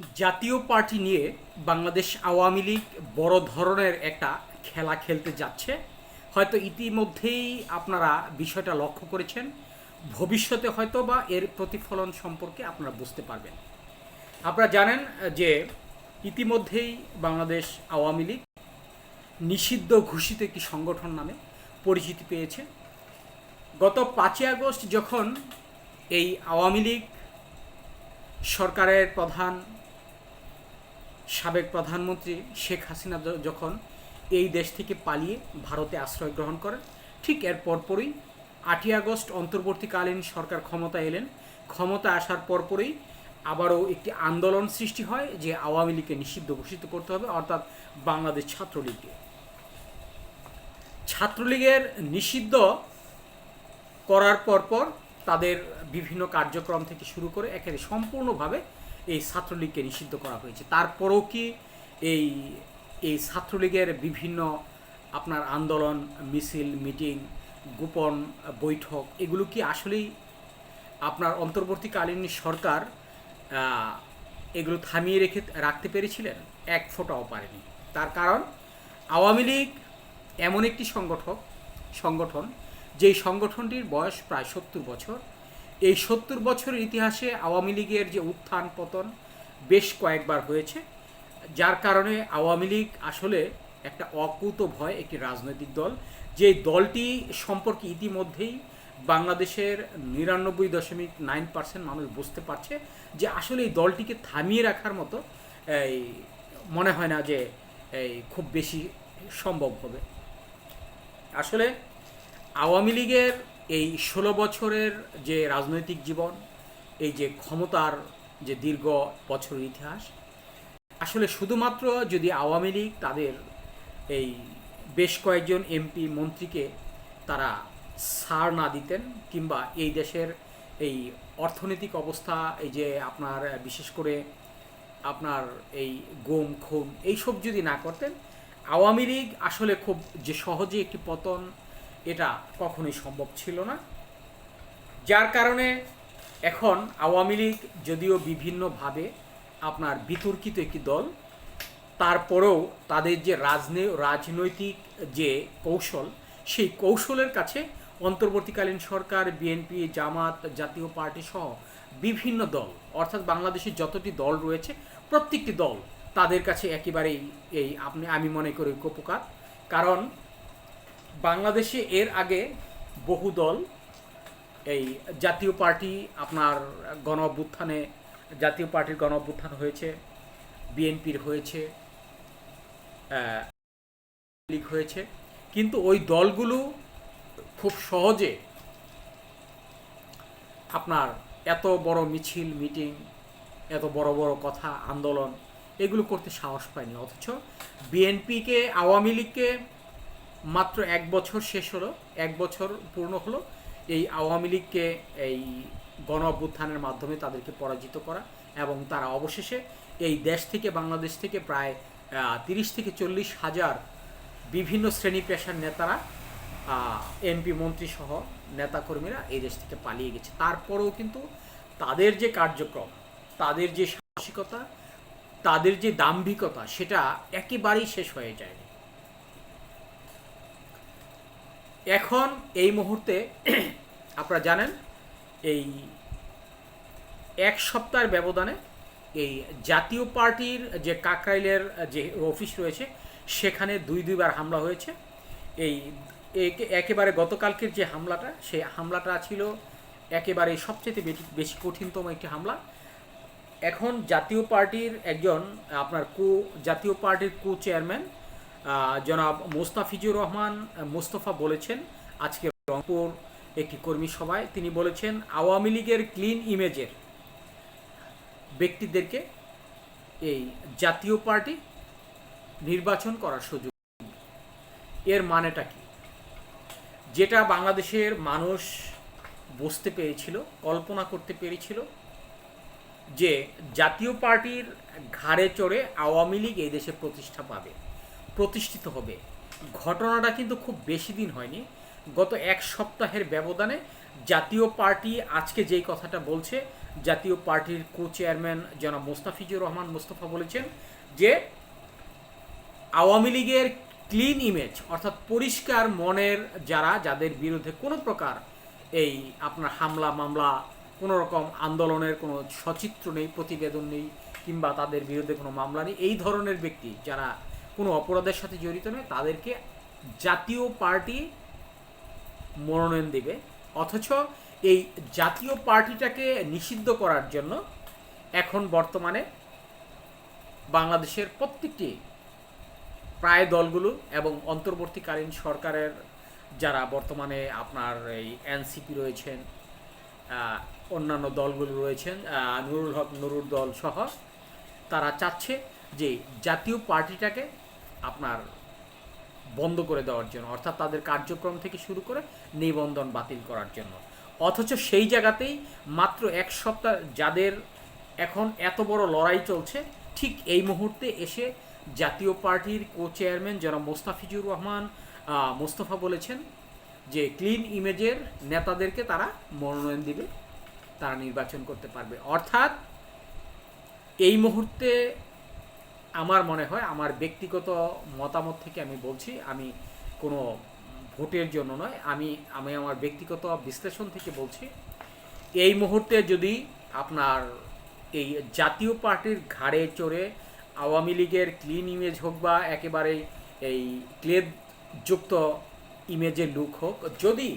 জাতীয় পার্টি নিয়ে বাংলাদেশ আওয়ামী লীগ বড় ধরনের একটা খেলা খেলতে যাচ্ছে। হয়তো ইতিমধ্যেই আপনারা বিষয়টা লক্ষ্য করেছেন। ভবিষ্যতে হয়তো বা এর প্রতিফলন সম্পর্কে আপনারা বুঝতে পারবেন। আপনারা জানেন যে ইতিমধ্যেই বাংলাদেশ আওয়ামী লীগ নিষিদ্ধ ঘোষিত একটি সংগঠন নামে পরিচিতি পেয়েছে। গত পাঁচই আগস্ট যখন এই আওয়ামী লীগ সরকারের প্রধান সাবেক প্রধানমন্ত্রী শেখ হাসিনা যখন এই দেশ থেকে পালিয়ে ভারতে আশ্রয় গ্রহণ করেন, ঠিক এর পরপরই আটই আগস্ট অন্তর্বর্তীকালীন সরকার ক্ষমতা এলেন। ক্ষমতা আসার পরপরই আবারও একটি আন্দোলন সৃষ্টি হয় যে আওয়ামী লীগকে নিষিদ্ধ ঘোষিত করতে হবে, অর্থাৎ বাংলাদেশ ছাত্রলীগকে। ছাত্রলীগের নিষিদ্ধ করার পরপর তাদের বিভিন্ন কার্যক্রম থেকে শুরু করে একেবারে সম্পূর্ণভাবে এই ছাত্রলীগকে নিষিদ্ধ করা হয়েছে। তারপরেও কি এই এই ছাত্রলীগের বিভিন্ন আপনার আন্দোলন, মিছিল, মিটিং, গোপন বৈঠক, এগুলো কি আসলেই আপনার অন্তর্বর্তীকালীন সরকার এগুলো থামিয়ে রেখে রাখতে পেরেছিলেন? এক ফোঁটাও পারেনি। তার কারণ, আওয়ামী লীগ এমন একটি সংগঠক, সংগঠন, যেই সংগঠনটির বয়স প্রায় সত্তর বছর এই সত্তর বছরের ইতিহাসে আওয়ামী লীগের যে উত্থান পতন বেশ কয়েকবার হয়েছে, যার কারণে আওয়ামী লীগ আসলে একটা অকুত ভয় একটি রাজনৈতিক দল। যে দলটি সম্পর্কে ইতিমধ্যেই বাংলাদেশের নিরানব্বই দশমিক নাইন পার্সেন্ট মানুষ বুঝতে পারছে যে আসলে এই দলটিকে থামিয়ে রাখার মতো এই মনে হয় না যে এই খুব বেশি সম্ভব হবে। আসলে আওয়ামী লীগের এই ষোলো বছরের যে রাজনৈতিক জীবন, এই যে ক্ষমতার যে দীর্ঘ বছরের ইতিহাস, আসলে শুধুমাত্র যদি আওয়ামী লীগ তাদের এই বেশ কয়েকজন এমপি, মন্ত্রীকে তারা সার না দিতেন, কিংবা এই দেশের এই অর্থনৈতিক অবস্থা, এই যে আপনার, বিশেষ করে আপনার এই গোম, খুন, এইসব যদি না করতেন, আওয়ামী লীগ আসলে খুব যে সহজে একটি পতন এটা কখনোই সম্ভব ছিল না। যার কারণে এখন আওয়ামী লীগ যদিও বিভিন্নভাবে আপনার বিতর্কিত একটি দল, তারপরেও তাদের যে রাজনে, রাজনৈতিক যে কৌশল, সেই কৌশলের কাছে অন্তর্বর্তীকালীন সরকার, বিএনপি, জামাত, জাতীয় পার্টি সহ বিভিন্ন দল, অর্থাৎ বাংলাদেশের যতটি দল রয়েছে, প্রত্যেকটি দল তাদের কাছে একেবারেই এই আপনি, আমি মনে করি উপকার। কারণ বাংলাদেশে এর আগে বহু দল এই জাতীয় পার্টি আপনার গণ অভ্যুত্থানে জাতীয় পার্টির গণ অভ্যুত্থান হয়েছে, বিএনপির হয়েছে লীগ হয়েছে। কিন্তু ওই দলগুলো খুব সহজে আপনার এত বড় মিছিল, মিটিং, এত বড় বড় কথা, আন্দোলন, এগুলো করতে সাহস পায়নি। অথচ বিএনপিকে, আওয়ামী লীগকে মাত্র এক বছর শেষ হলো, এক বছর পূর্ণ হলো। এই আওয়ামী লীগকে এই গণ অভ্যুত্থানের মাধ্যমে তাদেরকে পরাজিত করা এবং তারা অবশেষে এই দেশ থেকে, বাংলাদেশ থেকে প্রায় তিরিশ থেকে চল্লিশ হাজার বিভিন্ন শ্রেণি পেশার নেতারা এমপি, মন্ত্রী সহ নেতাকর্মীরা এই দেশ থেকে পালিয়ে গেছে। তারপরেও কিন্তু তাদের যে কার্যক্রম, তাদের যে সাহসিকতা, তাদের যে দাম্ভিকতা, সেটা একেবারেই শেষ হয়ে যায়নি। এখন এই মুহূর্তে আপনারা জানেন, এই এক সপ্তাহের ব্যবধানে এই জাতীয় পার্টির যে কাকরাইলের যে অফিস রয়েছে, সেখানে দুই দুইবার হামলা হয়েছে। এই একেবারে গতকালকের যে হামলাটা, সেই হামলাটা ছিল একেবারে সবচেয়ে বেশি কঠিনতম একটি হামলা। এখন জাতীয় পার্টির একজন আপনার কো, জাতীয় পার্টির কো চেয়ারম্যান জনাব মোস্তাফিজুর রহমান মোস্তফা বলেছেন, আজকে রংপুর একটি কর্মী সভায় তিনি বলেছেন, আওয়ামী লীগের ক্লিন ইমেজের ব্যক্তিদেরকে এই জাতীয় পার্টি নির্বাচন করার সুযোগ। এর মানেটা কি যেটা বাংলাদেশের মানুষ বুঝতে পেরেছিল, কল্পনা করতে পেরেছিল, যে জাতীয় পার্টির ঘাড়ে চড়ে আওয়ামী লীগ এই দেশে প্রতিষ্ঠা পাবে প্রতিষ্ঠিত হবে। ঘটনাটা কিন্তু খুব বেশি দিন হয়নি। গত এক সপ্তাহের ব্যবধানে জাতীয় পার্টি আজকে যেই কথাটা বলছে, জাতীয় পার্টির কো চেয়ারম্যান জনাব মোস্তাফিজুর রহমান মোস্তফা বলেছেন যে, আওয়ামী লীগের ক্লিন ইমেজ অর্থাৎ পরিষ্কার মনের যারা, যাদের বিরুদ্ধে কোনো প্রকার এই আপনার হামলা, মামলা, কোনো রকম আন্দোলনের কোনো সচিত্র নেই, প্রতিবেদন নেই, কিংবা তাদের বিরুদ্ধে কোনো মামলা নেই, এই ধরনের ব্যক্তি যারা কোনো অপরাধের সাথে জড়িত নয়, তাদেরকে জাতীয় পার্টি মনোনয়ন দেবে। অথচ এই জাতীয় পার্টিটাকে নিষিদ্ধ করার জন্য এখন বর্তমানে বাংলাদেশের প্রত্যেকটি প্রায় দলগুলো এবং অন্তর্বর্তীকালীন সরকারের যারা বর্তমানে আপনার এই এনসিপি রয়েছেন অন্যান্য দলগুলো রয়েছেন নুরুল হক, নুরুর দল সহ, তারা চাচ্ছে যে জাতীয় পার্টিটাকে আপনার বন্ধ করে দেওয়ার জন্য, অর্থাৎ তাদের কার্যক্রম থেকে শুরু করে নিবন্ধন বাতিল করার জন্য। অথচ সেই জায়গাতেই মাত্র এক সপ্তাহ যাদের এখন এত বড় লড়াই চলছে, ঠিক এই মুহূর্তে এসে জাতীয় পার্টির কো চেয়ারম্যান যারা মোস্তাফিজুর রহমান মোস্তফা বলেছেন যে ক্লিন ইমেজের নেতাদেরকে তারা মনোনয়ন দিবে, তারা নির্বাচন করতে পারবে। অর্থাৎ এই মুহূর্তে আমার মনে হয়, আমার ব্যক্তিগত মতামত থেকে আমি বলছি, আমি কোনো ভোটের জন্য নয়, আমি আমি আমার ব্যক্তিগত বিশ্লেষণ থেকে বলছি, এই মুহূর্তে যদি আপনার এই জাতীয় পার্টির ঘাড়ে চড়ে আওয়ামী লীগের ক্লিন ইমেজ হোক বা একেবারে এই ক্লেদযুক্ত ইমেজের লুক হোক, যদি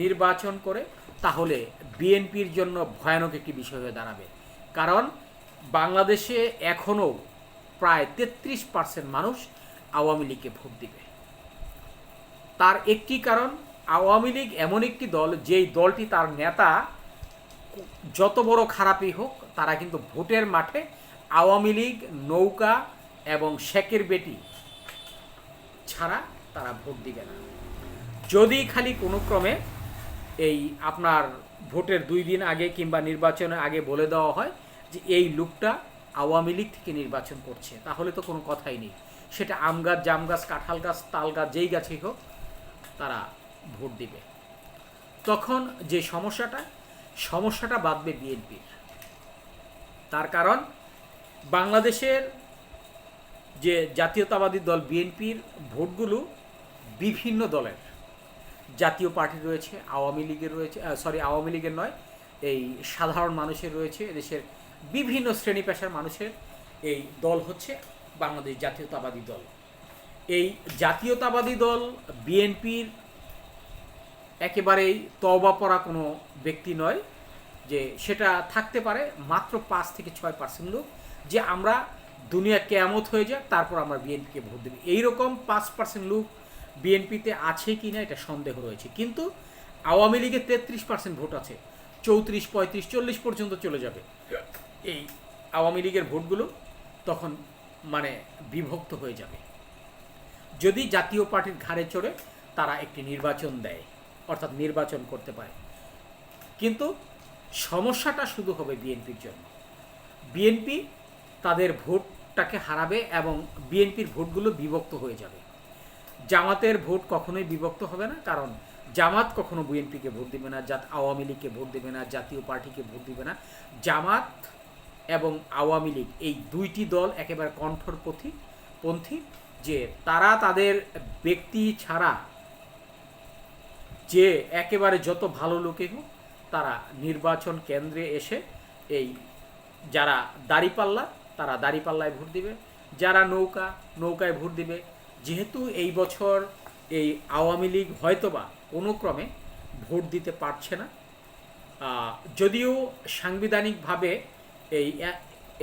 নির্বাচন করে, তাহলে বিএনপির জন্য ভয়ানক একটি বিষয় হয়ে দাঁড়াবে। কারণ বাংলাদেশে এখনও প্রায় তেত্রিশ পার্সেন্ট মানুষ আওয়ামী লীগকে ভোট দিবে। তার একটি কারণ, আওয়ামী লীগ এমন একটি দল, যেই দলটি তার নেতা যত বড় খারাপই হোক, তারা কিন্তু ভোটের মাঠে আওয়ামী লীগ, নৌকা এবং শেখের বেটি ছাড়া তারা ভোট দিবে না। যদি খালি কোনো ক্রমে এই আপনার ভোটের দুই দিন আগে কিংবা নির্বাচনের আগে বলে দেওয়া হয় যে এই লোকটা আওয়ামী লীগ থেকে নির্বাচন করছে, তাহলে তো কোনো কথাই নেই। সেটা আম গাছ, জাম গাছ, কাঁঠাল গাছ, তাল গাছ, যেই গাছই হোক, তারা ভোট দিবে। তখন যে সমস্যাটা সমস্যাটা বাঁধবে বিএনপির। তার কারণ, বাংলাদেশের যে জাতীয়তাবাদী দল বিএনপির ভোটগুলো বিভিন্ন দলের। জাতীয় পার্টি রয়েছে, আওয়ামী লীগের রয়েছে সরি আওয়ামী লীগের নয়, এই সাধারণ মানুষের রয়েছে, এদেশের বিভিন্ন শ্রেণি পেশার মানুষের এই দল হচ্ছে বাংলাদেশ জাতীয়তাবাদী দল। এই জাতীয়তাবাদী দল বিএনপির একেবারেই তবা পড়া কোনো ব্যক্তি নয় যে সেটা থাকতে পারে মাত্র পাঁচ থেকে ছয় পার্সেন্ট লোক যে আমরা দুনিয়া কেয়ামত হয়ে যায় তারপর আমরা বিএনপিকে ভোট দেবো। এইরকম পাঁচ পার্সেন্ট লোক বিএনপিতে আছে কি না এটা সন্দেহ রয়েছে। কিন্তু আওয়ামী লীগের তেত্রিশ পার্সেন্ট ভোট আছে, চৌত্রিশ, পঁয়ত্রিশ, চল্লিশ পর্যন্ত চলে যাবে। এই আওয়ামী লীগের ভোটগুলো তখন মানে বিভক্ত হয়ে যাবে। যদি জাতীয় পার্টির ঘাড়ে চড়ে তারা একটি নির্বাচন দেয়, অর্থাৎ নির্বাচন করতে পারে। কিন্তু সমস্যাটা শুধু হবে বিএনপির জন্য। বিএনপি তাদের ভোটটাকে হারাবে এবং বিএনপির ভোটগুলো বিভক্ত হয়ে যাবে। জামাতের ভোট কখনোই বিভক্ত হবে না, কারণ জামাত কখনো বিএনপিকে ভোট দেবে না, জাত আওয়ামী লীগকে ভোট দেবে না, জাতীয় পার্টিকে ভোট দেবে না। জামাত এবং আওয়ামী লীগ, এই দুইটি দল একেবারে কণ্ঠর পথি পন্থী, যে তারা তাদের ব্যক্তি ছাড়া যে একেবারে যত ভালো লোকে হোক, তারা নির্বাচন কেন্দ্রে এসে এই যারা দাড়িপাল্লা, তারা দাড়িপাল্লায় ভোট দিবে। যারা নৌকা, নৌকায় ভোট দিবে। যেহেতু এই বছর এই আওয়ামী লীগ হয়তোবা কোনো ক্রমে ভোট দিতে পারছে না যদিও সাংবিধানিকভাবে এই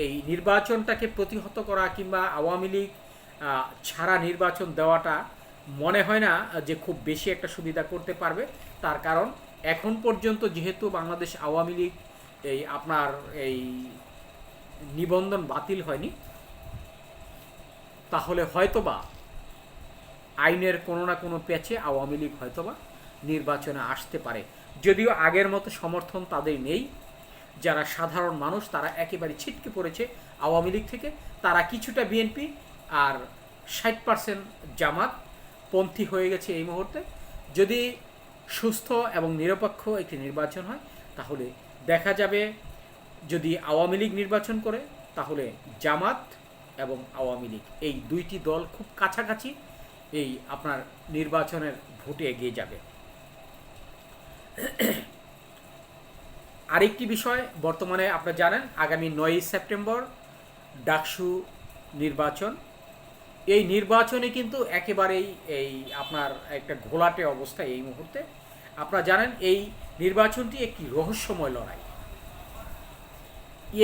এই নির্বাচনটাকে প্রতিহত করা কিংবা আওয়ামী লীগ ছাড়া নির্বাচন দেওয়াটা মনে হয় না যে খুব বেশি একটা সুবিধা করতে পারবে। তার কারণ এখন পর্যন্ত যেহেতু বাংলাদেশ আওয়ামী লীগ, এই আপনার এই নিবন্ধন বাতিল হয়নি, তাহলে হয়তোবা আইনের কোনো না কোনো প্যাচে আওয়ামী লীগ হয়তোবা নির্বাচনে আসতে পারে। যদিও আগের মতো সমর্থন তাদের নেই যারা সাধারণ মানুষ, তারা একেবারে ছিটকে পড়েছে আওয়ামী লীগ থেকে। তারা কিছুটা বিএনপি আর ষাট পার্সেন্ট জামাত পন্থী হয়ে গেছে এই মুহূর্তে। যদি সুস্থ এবং নিরপেক্ষ একটি নির্বাচন হয়, তাহলে দেখা যাবে যদি আওয়ামী লীগ নির্বাচন করে, তাহলে জামাত এবং আওয়ামী লীগ এই দুইটি দল খুব কাছাকাছি এই আপনার নির্বাচনের ভোটে এগিয়ে যাবে। আরেকটি বিষয় বর্তমানে আপনারা জানেন, আগামী নয়ই সেপ্টেম্বর ডাকসু নির্বাচন। এই নির্বাচনে কিন্তু একেবারেই এই আপনার একটা ঘোলাটে অবস্থা এই মুহূর্তে। আপনারা জানেন, এই নির্বাচনটি একটি রহস্যময় লড়াই।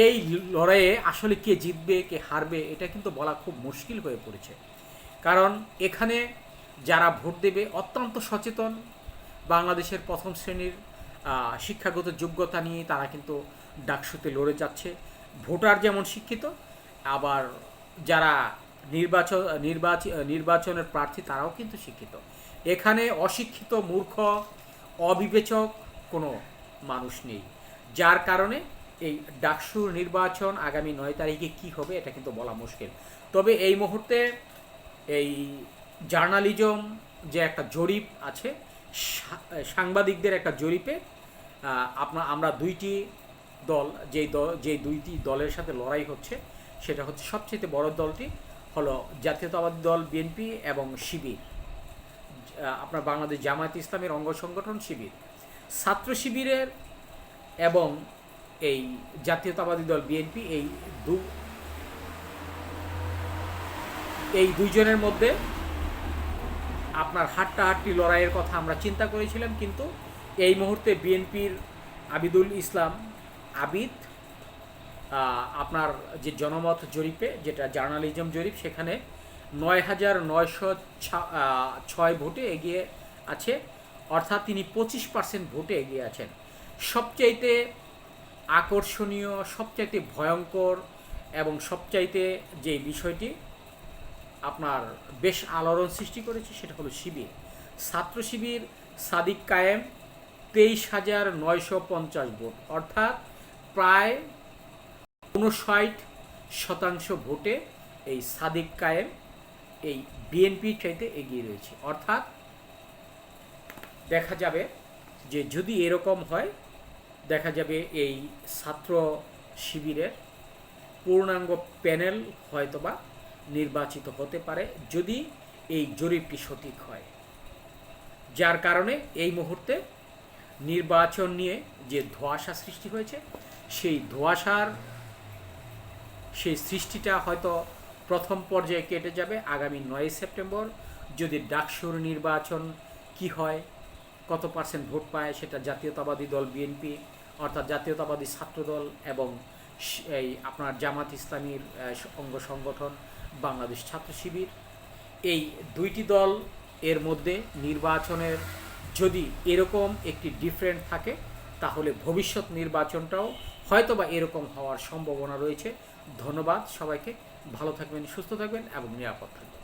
এই লড়াইয়ে আসলে কে জিতবে, কে হারবে, এটা কিন্তু বলা খুব মুশকিল হয়ে পড়েছে। কারণ এখানে যারা ভোট দেবে অত্যন্ত সচেতন বাংলাদেশের প্রথম শ্রেণির শিক্ষাগত যোগ্যতা নিয়ে তারা কিন্তু ডাকসুতে লড়ে যাচ্ছে। ভোটার যেমন শিক্ষিত, আবার যারা নির্বাচন নির্বাচন নির্বাচনের প্রার্থী তারাও কিন্তু শিক্ষিত। এখানে অশিক্ষিত, মূর্খ, অবিবেচক কোনো মানুষ নেই। যার কারণে এই ডাকসুর নির্বাচন আগামী নয় তারিখে কি হবে এটা কিন্তু বলা মুশকিল। তবে এই মুহূর্তে এই জার্নালিজম যে একটা জরিপ আছে সাংবাদিকদের একটা জরিপে আপনার আমরা দুইটি দল, যেই দল যে দুইটি দলের সাথে লড়াই হচ্ছে, সেটা হচ্ছে সবচেয়ে বড় দলটি হলো জাতীয়তাবাদী দল বিএনপি এবং শিবির। আপনার বাংলাদেশ জামায়াত ইসলামের অঙ্গ সংগঠন শিবির। ছাত্র শিবিরের এবং এই জাতীয়তাবাদী দল বিএনপি এই দু, এই দুইজনের মধ্যে আপনার হাট্টাহাট্টি লড়াইয়ের কথা আমরা চিন্তা করেছিলাম, কিন্তু এই মুহূর্তে বিএনপির আবিদুল ইসলাম আবিদ আপনার যে জনমত জরিপে, যেটা জার্নালিজম জরিপ, সেখানে নয় হাজার নয়শো ছয় ভোটে এগিয়ে আছে। অর্থাৎ তিনি পঁচিশ পার্সেন্ট ভোটে এগিয়ে আছেন। সবচাইতে আকর্ষণীয়, সবচাইতে ভয়ঙ্কর এবং সবচাইতে যে বিষয়টি আপনার বেশ আলোড়ন সৃষ্টি করেছে, সেটা হলো শিবির। ছাত্র শিবির সাদিক কায়েম তেইশ হাজার নয়শো পঞ্চাশ ভোট, অর্থাৎ প্রায় উনষাট শতাংশ ভোটে এই সাদিক কায়েম, এই বিএনপির চাইতে এগিয়ে রয়েছে। অর্থাৎ দেখা যাবে যে যদি এরকম হয়, দেখা যাবে এই ছাত্র শিবিরের পূর্ণাঙ্গ প্যানেল হয়তোবা নির্বাচিত হতে পারে, যদি এই জরিপটি সঠিক হয়। যার কারণে এই মুহূর্তে নির্বাচন নিয়ে যে ধোঁয়াশা সৃষ্টি হয়েছে, সেই ধোঁয়াশার, সেই সৃষ্টিটা হয়তো প্রথম পর্যায়ে কেটে যাবে আগামী নয় সেপ্টেম্বর। যদি ডাকসুর নির্বাচন কি হয়, কত পার্সেন্ট ভোট পায় সেটা জাতীয়তাবাদী দল বিএনপি অর্থাৎ জাতীয়তাবাদী ছাত্রদল এবং এই আপনার জামাত ইসলামীর অঙ্গ সংগঠন বাংলাদেশ ছাত্র শিবির। এই দুইটি দল এর মধ্যে নির্বাচনের যদি এরকম একটি ডিফারেন্ট থাকে, তাহলে ভবিষ্যৎ নির্বাচনটাও হয়তোবা এরকম হওয়ার সম্ভাবনা রয়েছে। ধন্যবাদ সবাইকে। ভালো থাকবেন, সুস্থ থাকবেন এবং নিরাপদ থাকবেন।